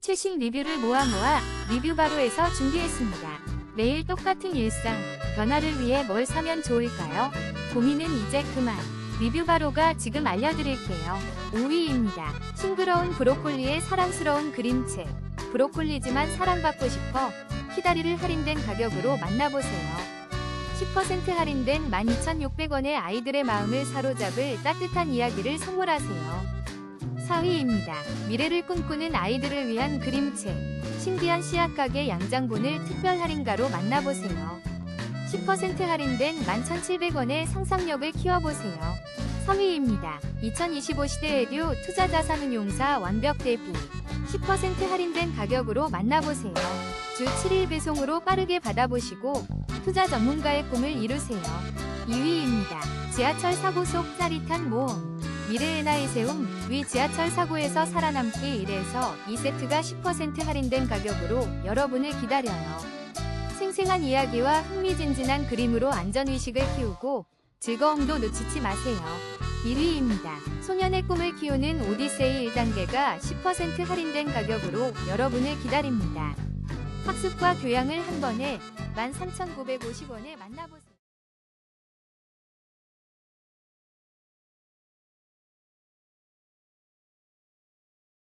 최신 리뷰를 모아 모아 리뷰 바로에서 준비했습니다. 매일 똑같은 일상, 변화를 위해 뭘 사면 좋을까요? 고민은 이제 그만. 리뷰 바로가 지금 알려드릴게요. 5위입니다. 싱그러운 브로콜리의 사랑스러운 그림책. 브로콜리지만 사랑받고 싶어 키다리를 할인된 가격으로 만나보세요. 10% 할인된 12,600원의 아이들의 마음을 사로잡을 따뜻한 이야기를 선물하세요. 4위입니다. 미래를 꿈꾸는 아이들을 위한 그림책. 신기한 씨앗가게 양장본을 특별 할인가로 만나보세요. 10% 할인된 11,700원의 상상력을 키워보세요. 3위입니다. 2025 시대 에듀 투자자 산운용사 완벽 대비. 10% 할인된 가격으로 만나보세요. 주 7일 배송으로 빠르게 받아보시고 투자 전문가의 꿈을 이루세요. 2위입니다. 지하철 사고 속 짜릿한 모험. 미래의 나이 세움 위 지하철 사고에서 살아남기 1에서 2세트가 10% 할인된 가격으로 여러분을 기다려요. 생생한 이야기와 흥미진진한 그림으로 안전의식을 키우고 즐거움도 놓치지 마세요. 1위입니다. 소년의 꿈을 키우는 오디세이 1단계가 10% 할인된 가격으로 여러분을 기다립니다. 학습과 교양을 한 번에 13,950원에 만나보세요.